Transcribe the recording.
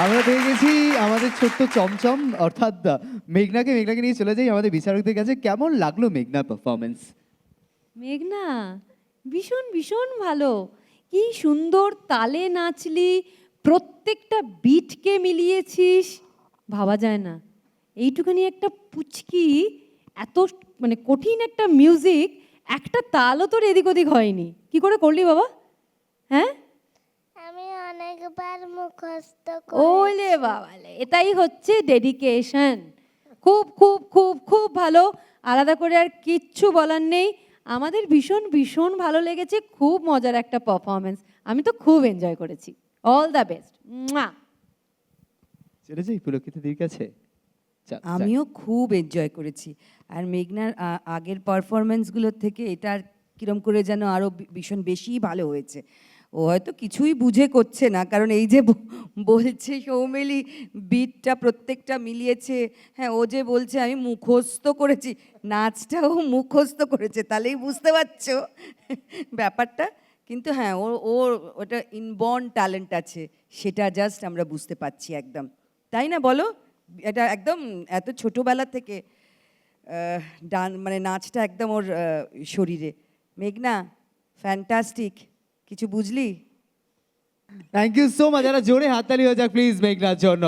আমরা পেয়ে গেছি আমাদের ছোট্ট চমচম, অর্থাৎ মেঘনাকে। মেঘনাকে নিয়ে চলে যাই আমাদের বিচারকদের কাছে। কেমন লাগল মেঘনা পারফরমেন্স মেঘনা, ভীষণ ভীষণ ভালো। কি সুন্দর তালে নাচলি, প্রত্যেকটা বিটকে মিলিয়েছিস। ভাবা যায় না। এইটুখানি একটা পুচকি, এত মানে কঠিন একটা মিউজিক একটা তালও তোর এদিক ওদিক হয়নি। কি করে করলি বাবা? হ্যাঁ? অনেকবার মুখস্থ ওলে বাবালে এটাই হচ্ছে ডেডিকেশন খুব খুব খুব খুব ভালো। আলাদা করে আর কিচ্ছু বলার নেই। আমাদের ভীষণ ভীষণ ভালো লেগেছে। খুব মজার একটা পারফরমেন্স আমি তো খুব এনজয় করেছি। অল দ্য বেস্ট চলে যাই পুলকিত দির কাছে। আমিও খুব এনজয় করেছি। আর মেঘনার আগের পারফরমেন্সগুলোর থেকে এটার কিরম করে যেন আরও ভীষণ বেশি ভালো হয়েছে। ও হয়তো কিছুই বুঝে করছে না, কারণ এই যে বলছে সৌমেলি, বিটটা প্রত্যেকটা মিলিয়েছে হ্যাঁ ও যে বলছে আমি মুখস্থ করেছি, নাচটাও মুখস্থ করেছে, তাহলেই বুঝতে পারছ ব্যাপারটা। কিন্তু হ্যাঁ ও ওর ওটা ইনবর্ন ট্যালেন্ট আছে, সেটা জাস্ট আমরা বুঝতে পারছি একদম। তাই না বলো? এটা একদম এত ছোটোবেলা থেকে ডান মানে নাচটা একদম ওর শরীরে। মেঘনা ফ্যান্টাস্টিক কিছু বুঝলি? থ্যাংক ইউ সো মাচ যারা জোরে হাততালি হয়ে যাক প্লিজ মেঘনার জন্য